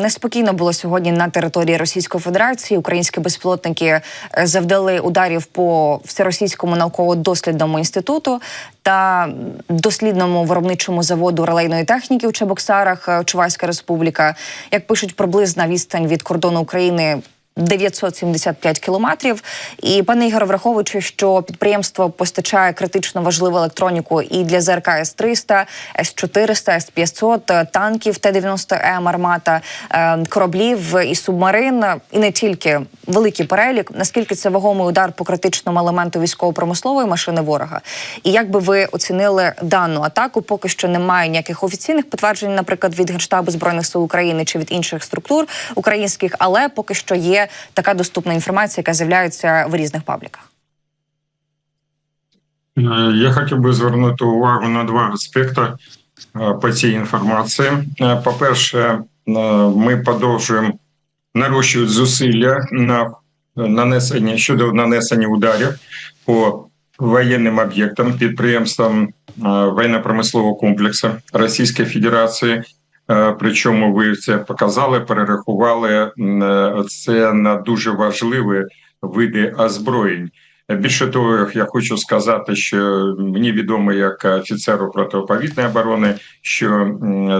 Неспокійно було сьогодні на території Російської Федерації. Українські безпілотники е, завдали ударів по всеросійському науково-дослідному інституту та дослідному виробничому заводу релейної техніки у Чебоксарах, е, Чувайська Республіка. Як пишуть, приблизна відстань від кордону України 975 кілометрів. І пане Ігоре, враховуючи, що підприємство постачає критично важливу електроніку і для ЗРК С-300, С-400, С-500, танків Т-90М, армата, е, кораблів і субмарин, і не тільки великий перелік. Наскільки це вагомий удар по критичному елементу військово-промислової машини ворога? І як би ви оцінили дану атаку? Поки що немає ніяких офіційних підтверджень, наприклад, від генштабу збройних сил України чи від інших структур українських, але поки що є така доступна інформація, яка з'являється в різних пабліках? Е, я хотів би звернути увагу на два аспекти е, по цій інформації. Е, по-перше, ми продовжуємо нарощувати зусилля на нанесення щодо нанесення ударів по воєнним об'єктам, підприємствам воєнно-промислового комплексу Російської Федерації. Е, причому ви це показали, перерахували е, це на дуже важливі види озброєнь. Більше того, я хочу сказати, що мені відомо як офіцеру протиповітної оборони, що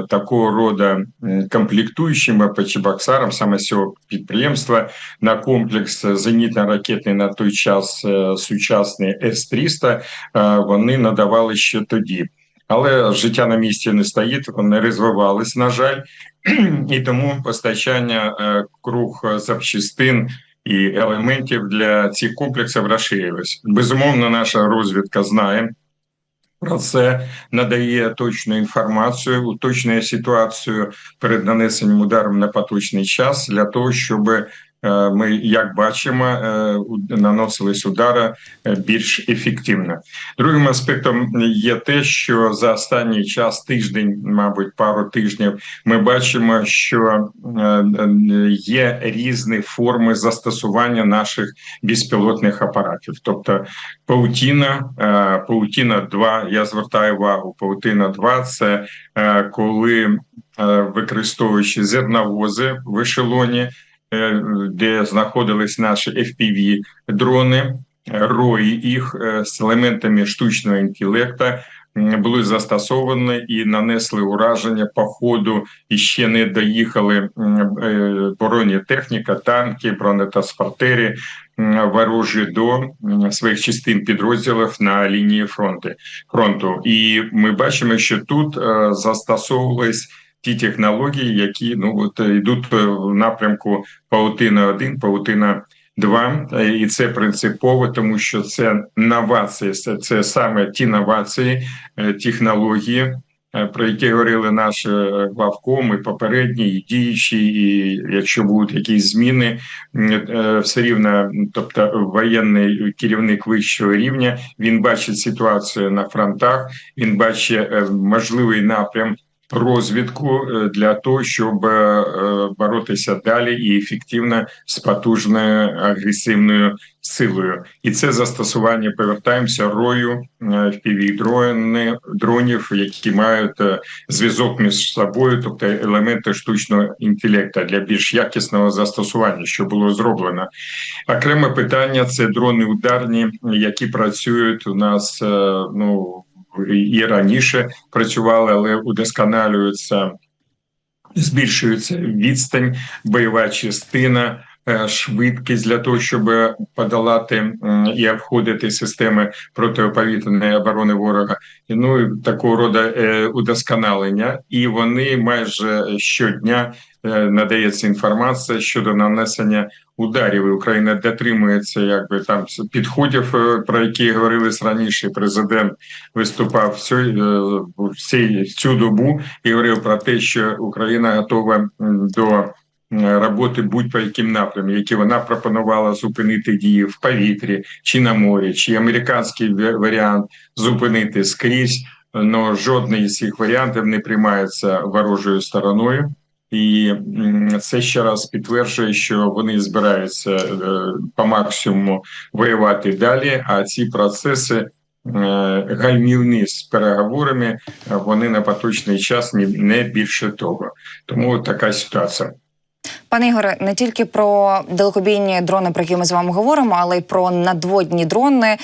такого роду комплектуючими по Чебоксарам, саме з цього підприємства, на комплекс зенітно-ракетний на той час е, сучасний С-300, вони надавали ще тоді але життя на місці не стоїть, вони розвивались, на жаль, і тому постачання е, круг запчастин і елементів для цих комплексів розширилось. Безумовно, наша розвідка знає. Про це надає точну інформацію, уточнює ситуацію перед нанесенням ударом на поточний час для того, щоб ми, як бачимо, е, наносились удари е, більш ефективно. Другим аспектом є те, що за останній час, тиждень, мабуть, пару тижнів, ми бачимо, що є різні форми застосування наших безпілотних апаратів, тобто паутіна, паутіна 2, Я звертаю увагу, паутина 2 – це коли використовуючи зерновози в ешелоні, Е, де знаходились наші fpv дрони, рої їх е, з елементами штучного інтелекту були застосовані і нанесли ураження по ходу і ще не доїхали е, боронні техніка, танки, бронетранспортери ворожі до своїх частин підрозділів на лінії фронту фронту. І ми бачимо, що тут застосовувались ті технології, які ну от йдуть в напрямку паутина 1 паутина 2 і це принципово, тому що це новації, це, саме ті новації, е, технології. Е, про які говорили наші главкоми, попередні і діючі, і якщо будуть якісь зміни, е, все рівно, тобто воєнний керівник вищого рівня, він бачить ситуацію на фронтах, він бачить можливий напрям розвідку е, для того, щоб е, боротися далі і ефективно з потужною агресивною силою, і це застосування повертаємося рою впіві дрони дронів, які мають е, зв'язок між собою, тобто елементи штучного інтелекту для більш якісного застосування, що було зроблено. Окреме питання це дрони ударні, які працюють у нас ну і раніше працювали, але удосконалюються, збільшується відстань, бойова частина. Е, швидкість для того, щоб подолати і обходити системи протиповітряної оборони ворога, ну і такого роду е, удосконалення, і вони майже щодня Е, надається інформація щодо нанесення ударів. і Україна дотримується якби там підходів, е, про які говорились раніше. Президент виступав всю, е, всі цю добу і говорив про те, що Україна готова до. Роботи будь-по яким напрямі, які вона пропонувала зупинити дії в повітрі чи на морі, чи американський варіант зупинити скрізь, але жодний з цих варіантів не приймається ворожою стороною і це ще раз підтверджує, що вони збираються е, по максимуму воювати далі. А ці процеси е, гальмівні з переговорами вони на поточний час не більше того. Тому така ситуація. Пане Ігоре, не тільки про далекобійні дрони, про які ми з вами говоримо, але й про надводні дрони,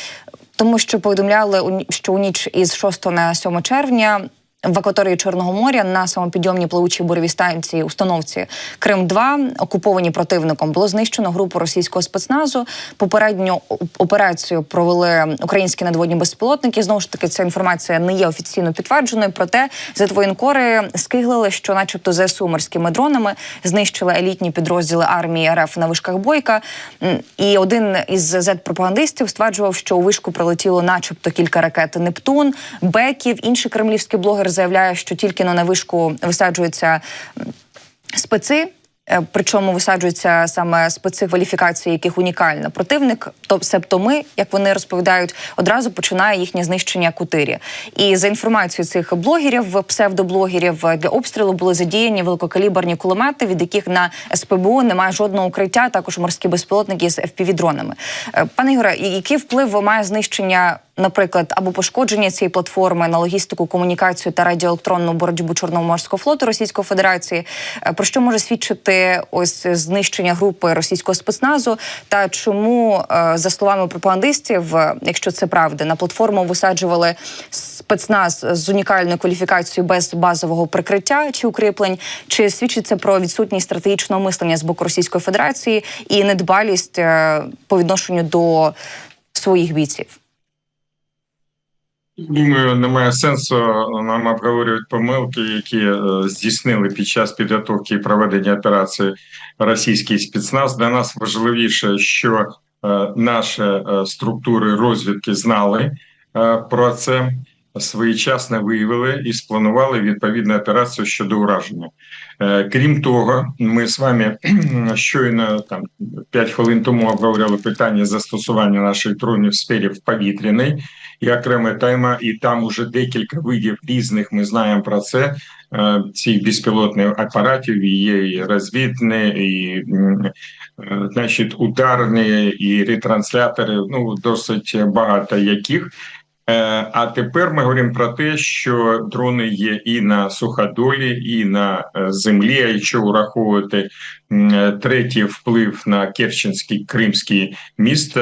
тому що повідомляли, що у ніч із 6 на 7 червня. В акваторії Чорного моря на самопідйомній плавучій буревій станції установці Крим 2 окуповані противником, було знищено групу російського спецназу. Попередню операцію провели українські надводні безпілотники. Знову ж таки, ця інформація не є офіційно підтвердженою. Проте затвоєнкори скиглили, що, начебто, ЗСУ морськими дронами знищили елітні підрозділи армії РФ на вишках Бойка. І один із зет-пропагандистів стверджував, що у вишку прилетіло, начебто, кілька ракет Нептун, Беків. Інший кремлівський блогер заявляє, що тільки на вишку висаджуються специ. е, Причому висаджуються саме специ кваліфікації, яких унікальна. Противник, то себто ми, як вони розповідають, одразу починає їхнє знищення кутирі. І за інформацією цих блогерів, псевдоблогерів, е, для обстрілу були задіяні великокаліберні кулемети, від яких на СПБУ немає жодного укриття. Також морські безпілотники з FPV-дронами. Е, Пане Ігоре, який вплив має знищення? Наприклад, або пошкодження цієї платформи на логістику, комунікацію та радіоелектронну боротьбу Чорноморського флоту Російської Федерації, Е, про що може свідчити ось знищення групи російського спецназу? Та чому, е, за словами пропагандистів, е, якщо це правда, на платформу висаджували спецназ з унікальною кваліфікацією без базового прикриття чи укріплень? Чи свідчить це про відсутність стратегічного мислення з боку Російської Федерації і недбалість по відношенню до своїх бійців? Думаю, немає сенсу нам обговорювати помилки, які е, здійснили під час підготовки і проведення операції російський спецназ. Для нас важливіше, що е, наші е, структури розвідки знали е, про це. Своєчасно виявили і спланували відповідну операцію щодо ураження. Е, Крім того, ми з вами щойно там 5 хвилин тому обговорювали питання застосування наших дронів в сфері в повітряній і окрема тема, і там уже декілька видів різних. Ми знаємо про це. е, Цих безпілотних апаратів є і розвідні, і е, значить ударні, і ретранслятори. Ну досить багато яких. Е, А тепер ми говоримо про те, що дрони є і на суходолі, і на е, землі. А якщо враховувати е, третій вплив на Керченський Кримський міст,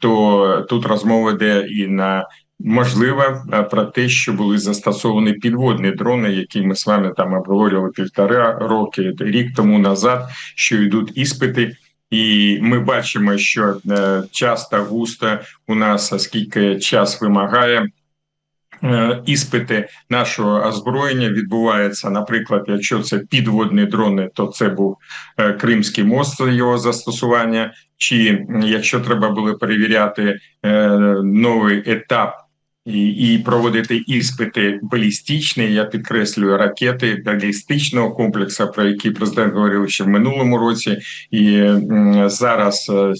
то тут розмова йде і на можливо про те, що були застосовані підводні дрони, які ми з вами там обговорювали півтора роки, рік тому назад, що йдуть іспити. І ми бачимо, що е, часто густо у нас, оскільки час вимагає. е, Іспити нашого озброєння відбуваються, наприклад, якщо це підводні дрони, то це був е, Кримський мост, його застосування. Чи якщо треба було перевіряти новий етап і, проводити іспити балістичні, я підкреслюю ракети балістичного комплексу, про які президент говорив ще в минулому році, і зараз. е,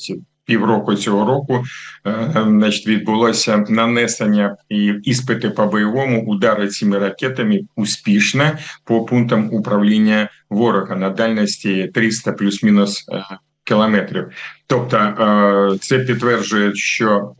Півроку цього року е, значить, відбулося нанесення і іспити по бойовому удари цими ракетами успішно по пунктам управління ворога на дальності 300 плюс-мінус е, кілометрів. Тобто е, це підтверджує, що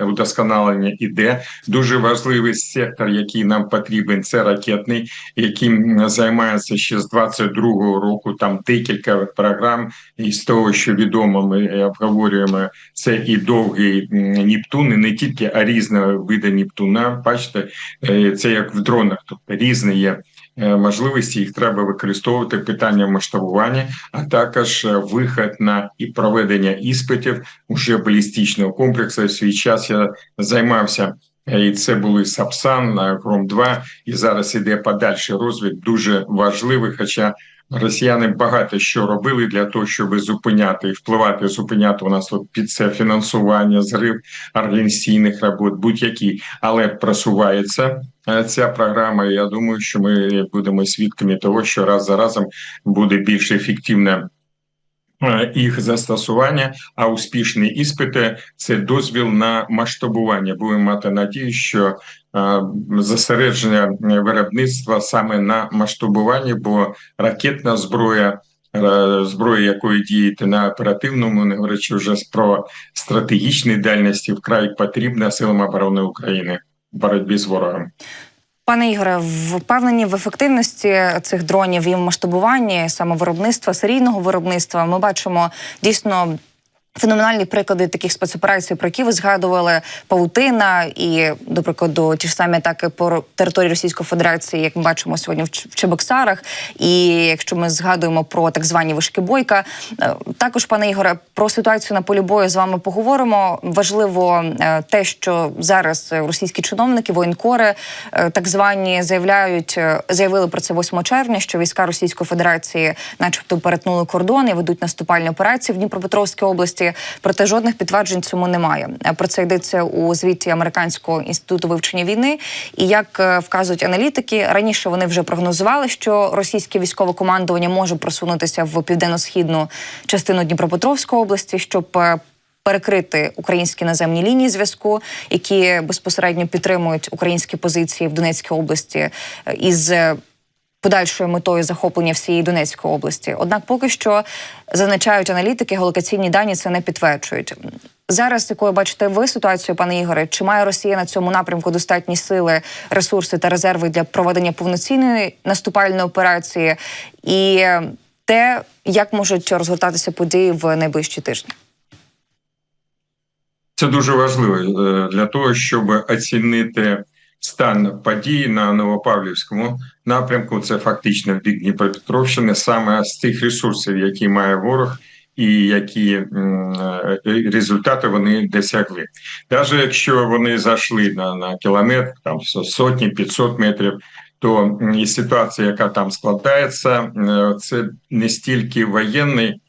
удосконалення, іде. Дуже важливий сектор, який нам потрібен, це ракетний, яким займається ще з 22-го року. Там декілька програм, і з того, що відомо, ми обговорюємо це і довгий Нептун, і не тільки а різного виду Нептуна. Бачите, е, це як в дронах, тобто різні є. Е, Можливості їх треба використовувати питання масштабування, а також е, вихід на і проведення іспитів уже балістичного комплексу. В свій час я займався. е, І це були Сапсан, Гром 2 і зараз іде подальший розвиток, дуже важливий. Хоча росіяни багато що робили для того, щоб зупиняти і впливати, зупиняти у нас от під це фінансування, зрив організаційних робот, будь-які, але просувається е, ця програма. Я думаю, що ми будемо свідками того, що раз за разом буде більш ефективна е, їх застосування, а успішні іспити це дозвіл на масштабування. Будемо мати надію, що е, зосередження виробництва саме на масштабуванні, бо ракетна зброя. е, Зброя, якої діяти на оперативному, не говорячи вже про стратегічні дальності, вкрай потрібна силам оборони України в боротьбі з ворогом. Пане Ігоре, впевнені в ефективності цих дронів і в масштабуванні саме виробництва серійного виробництва. Ми бачимо дійсно. Феноменальні приклади таких спецоперацій, про які ви згадували павутина, і, до прикладу, ті ж самі атаки по території Російської Федерації, як ми бачимо сьогодні в Чебоксарах. І якщо ми згадуємо про так звані вишки бойка, е, також пане Ігоре, про ситуацію на полі бою з вами поговоримо. Важливо е, те, що зараз російські чиновники, воєнкори, е, так звані, заявляють, заявили про це 8 червня, що війська Російської Федерації, начебто, перетнули кордон і ведуть наступальні операції в Дніпропетровській області. Проте жодних підтверджень цьому немає. Е, Про це йдеться у звіті Американського інституту вивчення війни. І як е, вказують аналітики, раніше вони вже прогнозували, що російське військове командування може просунутися в південно-східну частину Дніпропетровської області, щоб е, перекрити українські наземні лінії зв'язку, які безпосередньо підтримують українські позиції в Донецькій області із подальшою метою захоплення всієї Донецької області. Однак, поки що зазначають аналітики, геолокаційні дані це не підтверджують. Зараз, якою бачите ви ситуацію, пане Ігоре, чи має Росія на цьому напрямку достатні сили, ресурси та резерви для проведення повноцінної наступальної операції, і те, як можуть розгортатися події в найближчі тижні? Це дуже важливо е, для того, щоб оцінити стан подій на Новопавлівському напрямку. Це фактично в бік Дніпропетровщини, саме з тих ресурсів, які має ворог. І які е, результати вони досягли, навіть якщо вони зайшли на, на кілометр, там сотні 500 метрів, то і ситуація, яка там складається, е, це не стільки воєнний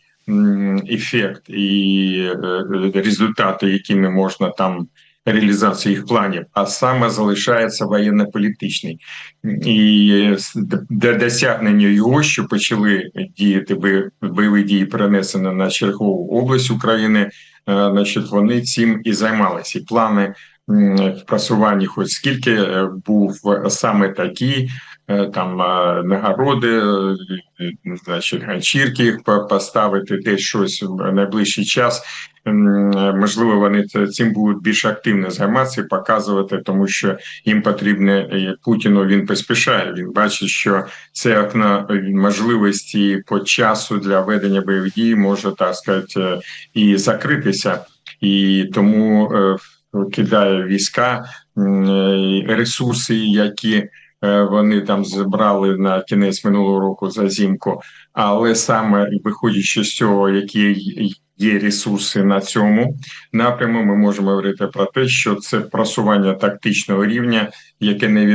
ефект і е, результати, якими можна там реалізацію їх планів, а саме залишається воєнно-політичний. І для досягнення його, що почали діяти бойові дії, перенесені на чергову область України, е, значить, вони цим і займалися. Плани в просуванні, хоч скільки е, був саме такий, е, там е, нагороди, е, значить, ганчірки поставити, десь щось в найближчий час. Можливо, вони цим будуть більш активно займатися, і показувати, тому що їм потрібно е, Путіну. Він поспішає. Він бачить, що це окно можливості по часу для ведення бойових дій може так сказати е, і закритися, і тому е, кидає війська е, ресурси, які е, вони там зібрали на кінець минулого року за зімку. Але саме виходячи з цього, які є ресурси на цьому напряму, ми можемо говорити про те, що це просування тактичного рівня, яке не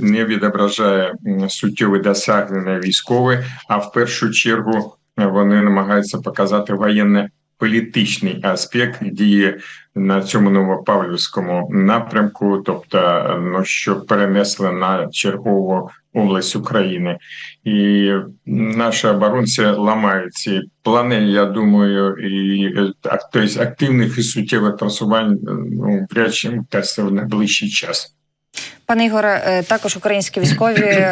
не відображає суттєві досягнення військові, а в першу чергу е, вони намагаються показати воєнне. Політичний аспект дії на цьому новопавлівському напрямку, тобто ну що перенесли на чергову область України, і наші оборонці ламають ці плани. Я думаю, і тобто активних і суттєвих просувань е, ну вряд чи вдасться в найближчий час. Пане Ігоре, е, також українські військові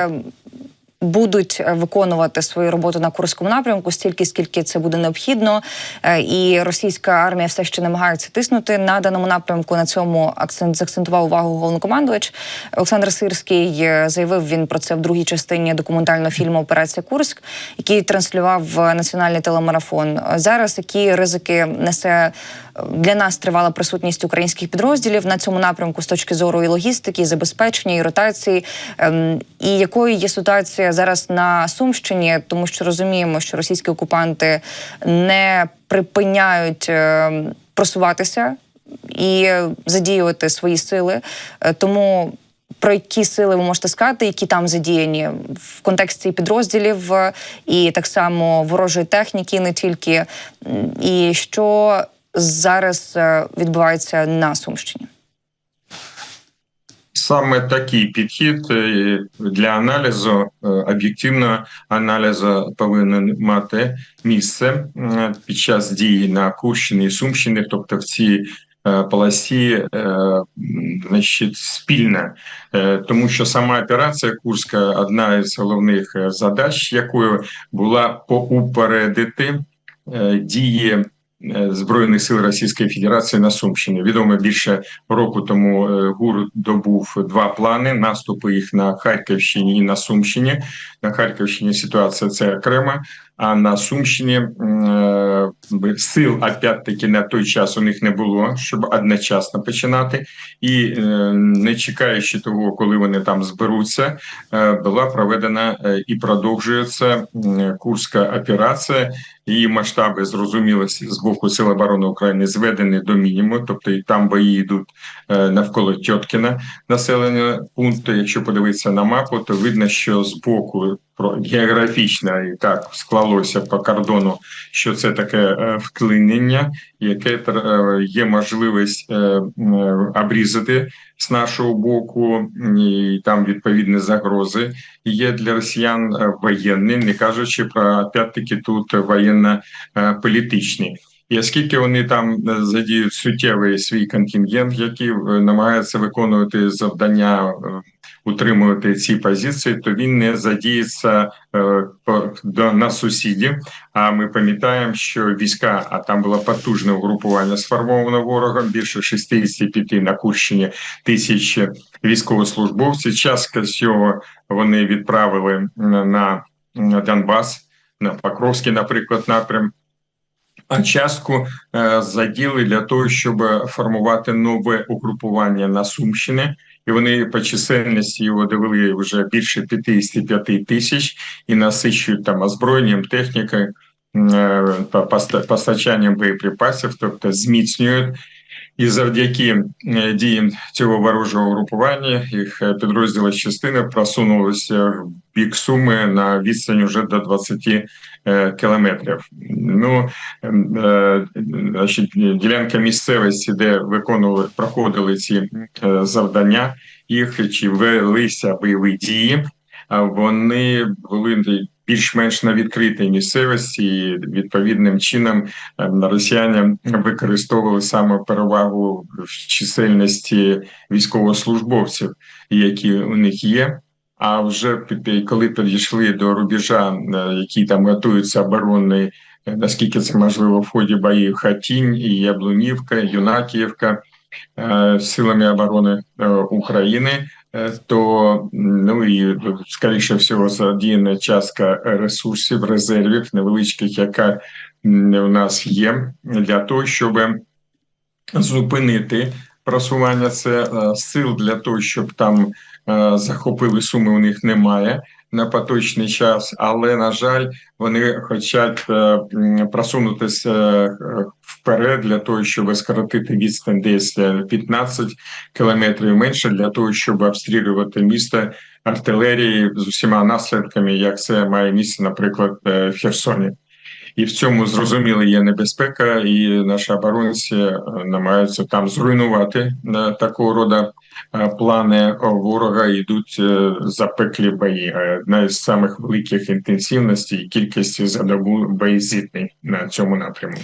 будуть е, виконувати свою роботу на Курському напрямку стільки, скільки це буде необхідно. Е, І російська армія все ще намагається тиснути на даному напрямку. На цьому акцент заакцентував увагу головнокомандувач Олександр Сирський. Е, Заявив він про це в другій частині документального фільму Операція Курськ, який транслював національний телемарафон. Зараз які ризики несе для нас тривала присутність українських підрозділів на цьому напрямку з точки зору і логістики, і забезпечення, і ротації. Ем, І якою є ситуація зараз на Сумщині, тому що розуміємо, що російські окупанти не припиняють ем, просуватися і задіювати свої сили. Е, Тому про які сили ви можете сказати, які там задіяні в контексті підрозділів е, і так само ворожої техніки, не тільки і що зараз е, відбувається на Сумщині? Саме такий підхід е, для аналізу е, об'єктивного аналізу повинен мати місце під час дії на Курщині і Сумщині, тобто в цій полосі, значить, спільна, тому що сама операція Курська одна із головних задач, якою була поупередити дії Збройних сил Російської Федерації на Сумщині. Відомо більше року тому е, ГУР добув два плани наступу їх на Харківщині і на Сумщині. На Харківщині ситуація це окрема, а на Сумщині е, сил опять-таки на той час у них не було, щоб одночасно починати, і е, не чекаючи того, коли вони там зберуться, е, була проведена і продовжується Курська операція. Її масштаби зрозуміло з боку Сил оборони України зведені до мінімуму, тобто і там бої йдуть навколо Тьоткіна населення пункту. Якщо подивитися на мапу, то видно, що з боку географічно і так склалося по кордону, що це таке е, вклинення, яке е, є можливість е, обрізати з нашого боку, і там відповідні загрози є для росіян воєнні, не кажучи про опять-таки тут воєнно-політичні. І оскільки вони там задіють суттєвий свій контингент, який намагається виконувати завдання, утримувати ці позиції, то він не задіється е, на сусідів. А ми пам'ятаємо, що війська, а там було потужне угрупування сформовано ворогом, більше 65 на Курщині тисяч військовослужбовців. Частка з цього вони відправили на, на Донбас, на Покровський, наприклад, напрям. А частку е, заділи для того, щоб формувати нове угрупування на Сумщині, і вони по чисельності його довели вже більше 55 тисяч і насичують там озброєнням, технікою, е, постачанням боєприпасів, тобто зміцнюють. І завдяки е, діям цього ворожого групування їх е, підрозділи частини просунулися в бік суми на відстань вже до 20 е, кілометрів. Ну ем, ділянка місцевості, де виконували проходили ці завдання, їх чи велися бойові дії. А вони були більш-менш на відкритій місцевості, і відповідним чином е, росіяни використовували саме перевагу в чисельності військовослужбовців, які у них є. А вже коли підійшли до рубежа, е, який там готується оборонний, е, наскільки це можливо в ході боїв Хатінь, і Яблунівка, Юнакіївка е, силами оборони України, то ну і скоріше всього задіяна частка ресурсів, резервів невеличких, яка у нас є для того, щоб зупинити просування це е, сил для того, щоб там е, захопили суми. У них немає на поточний час, але на жаль, вони хочуть е, просунутися е, вперед для того, щоб скоротити відстань десь е, 15 кілометрів менше для того, щоб обстрілювати місто артилерії з усіма наслідками, як це має місце, наприклад, е, в Херсоні. І в цьому зрозуміло є небезпека, і наші оборонці е, намагаються там зруйнувати е, такого роду е, плани ворога. Йдуть запеклі бої. Одна із самих великих інтенсивностей і кількості за добу боєзітний на цьому напрямку.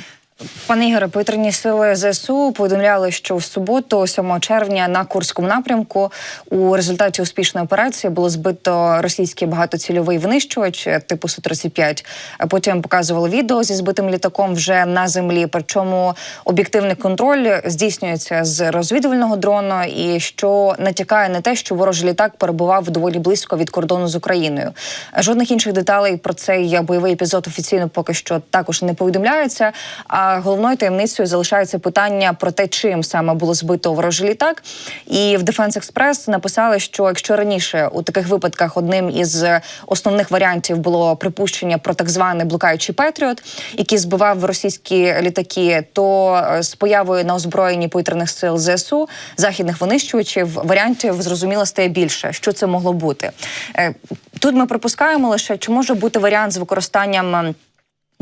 Пане Ігоре, повітряні сили ЗСУ повідомляли, що в суботу, 7 червня, на Курському напрямку у результаті успішної операції було збито російський багатоцільовий винищувач типу Су-35. Потім показували відео зі збитим літаком вже на землі. Причому об'єктивний контроль здійснюється з розвідувального дрону, і що натякає на те, що ворожий літак перебував доволі близько від кордону з Україною. Жодних інших деталей про цей бойовий епізод офіційно поки що також не повідомляється. А головною таємницею залишається питання про те, чим саме було збито ворожий літак. І в Defense Express написали, що якщо раніше у таких випадках одним із основних варіантів було припущення про так званий блукаючий Петріот, який збивав російські літаки, то е, з появою на озброєнні повітряних сил ЗСУ західних винищувачів варіантів зрозуміло стає більше. Що це могло бути? Е, Тут ми припускаємо лише, чи може бути варіант з використанням.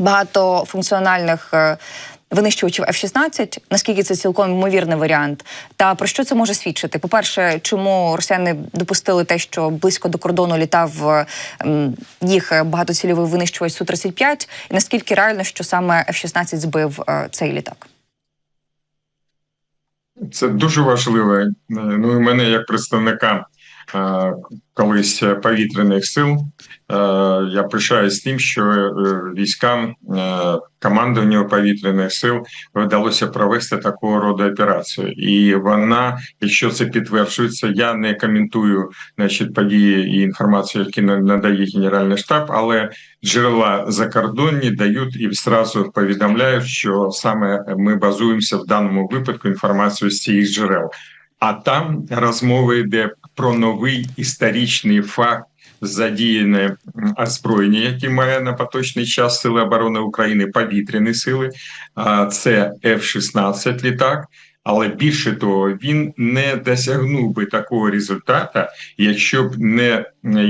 Багатофункціональних е, винищувачів F-16, наскільки це цілком ймовірний варіант, та про що це може свідчити? По-перше, чому росіяни допустили те, що близько до кордону літав е, їх багатоцільовий винищувач Су-35, і наскільки реально, що саме F-16 збив е, цей літак? Це дуже важливо. Е, Ну і мене як представника колись повітряних сил. Е, Я пишаюсь тим, що е, військам е, командуванню повітряних сил вдалося провести такого роду операцію, і вона, якщо це підтверджується, я не коментую значить події і інформацію, які на- надає Генеральний штаб, але джерела закордонні дають і зразу повідомляють, що саме ми базуємося в даному випадку інформацію з цих джерел. А там розмова йде про новий історичний факт. Задіяне озброєння, які має на поточний час Сили оборони України повітряні сили, це F-16 літак. Але більше того, він не досягнув би такого результату, якщо б не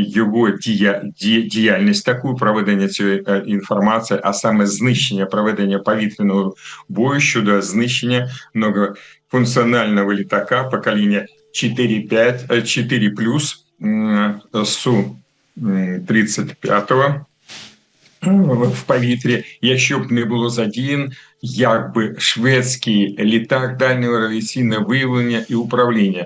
його дія, дія- діяльність таку проведення цієї е, інформації, а саме знищення проведення повітряного бою щодо знищення многофункціонального літака покоління 4-5, е, 4 плюс Су 35-го в повітрі, якщо б не було задіян якби шведський літак дальнього радіаційного виявлення і управління.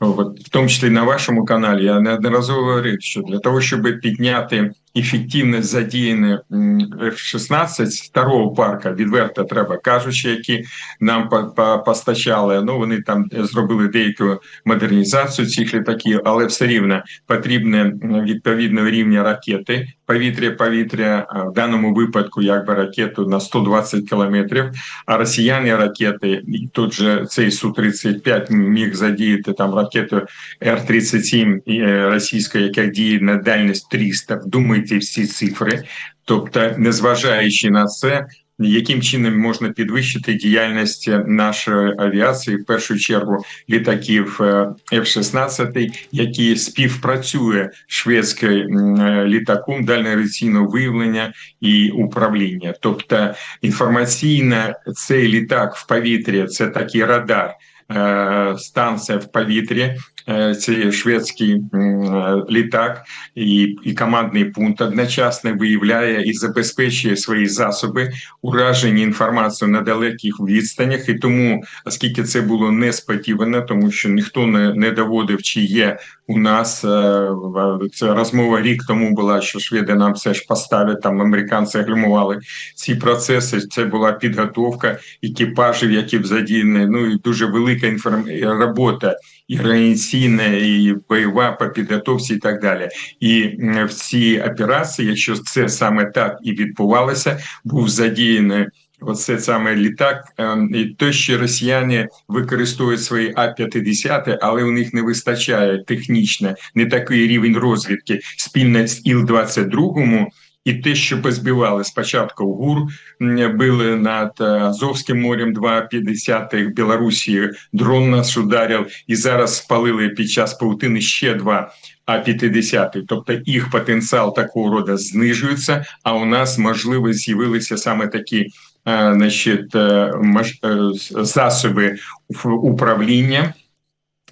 От, в тому числі на вашому каналі я неодноразово говорив, що для того, щоб підняти ефективність задіяне м, F-16 старого парка, відверто треба кажучи, які нам по- по- постачали. Ну вони там зробили деяку модернізацію цих літаків, але все рівно потрібне відповідного рівня ракети. Повітря-повітря в даному випадку, якби ракету на 120 кілометрів. А росіяни ракети, і тут же цей су 35 міг задіяти там ракету Р-37 і, е, російська, яка діє на дальність 300. Вдумайте всі цифри. Тобто, незважаючи на це, яким чином можна підвищити діяльність нашої авіації, в першу чергу літаків е, F-16, які співпрацює шведською м, е, літаком дальньоавіаційного виявлення і управління. Тобто інформаційно цей літак в повітрі це такий радар. е, Станція в повітрі, е, це шведський е, літак і, і командний пункт одночасно виявляє і забезпечує свої засоби ураження інформацією на далеких відстанях. І тому, оскільки це було несподівано, тому що ніхто не, не доводив, чи є у нас е, це розмова рік тому була, що шведи нам все ж поставлять, там американці гальмували ці процеси. Це була підготовка екіпажів, які б задіяні. Ну і дуже велика інформ... робота і організаційна, і бойова по підготовці, і так далі. І в цій операції, якщо це саме так і відбувалося, був задіяний. Оце саме літак, ем, і те, що росіяни використовують свої А-50, але у них не вистачає технічно не такий рівень розвідки спільно з Іл-22, і те, що позбивали спочатку в ГУР, били над е, Азовським морем 2,50 в Білорусі дрон нас ударив, і зараз спалили під час паутини ще два А-50. Тобто їх потенціал такого роду знижується, а у нас можливо з'явилися саме такі е, значить, е, засоби управління.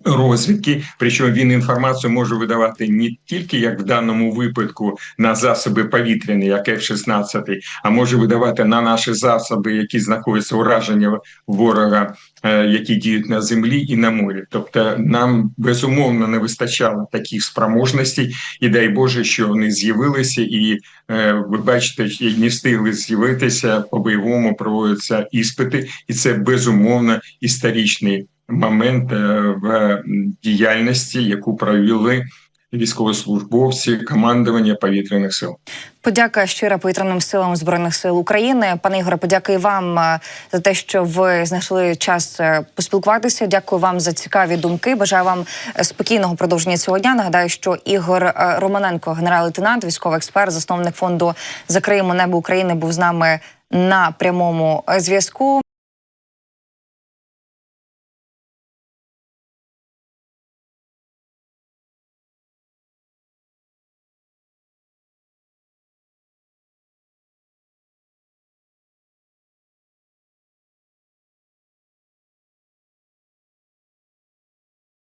Розвідки, причому він інформацію може видавати не тільки як в даному випадку на засоби повітряні, як F-16, а може видавати на наші засоби, які знаходяться ураження ворога, е, які діють на землі і на морі. Тобто, нам безумовно не вистачало таких спроможностей, і дай Боже, що вони з'явилися, і е, ви бачите, не встигли з'явитися по бойовому проводяться іспити, і це безумовно історичний момент е, в діяльності, яку провели військовослужбовці командування повітряних сил. Подяка щира повітряним силам збройних сил України. Пане Ігоре, подякую вам е, за те, що ви знайшли час е, поспілкуватися. Дякую вам за цікаві думки. Бажаю вам спокійного продовження цього дня. Нагадаю, що Ігор Романенко, генерал-лейтенант, військовий експерт, засновник фонду Закриємо небо України, був з нами на прямому зв'язку.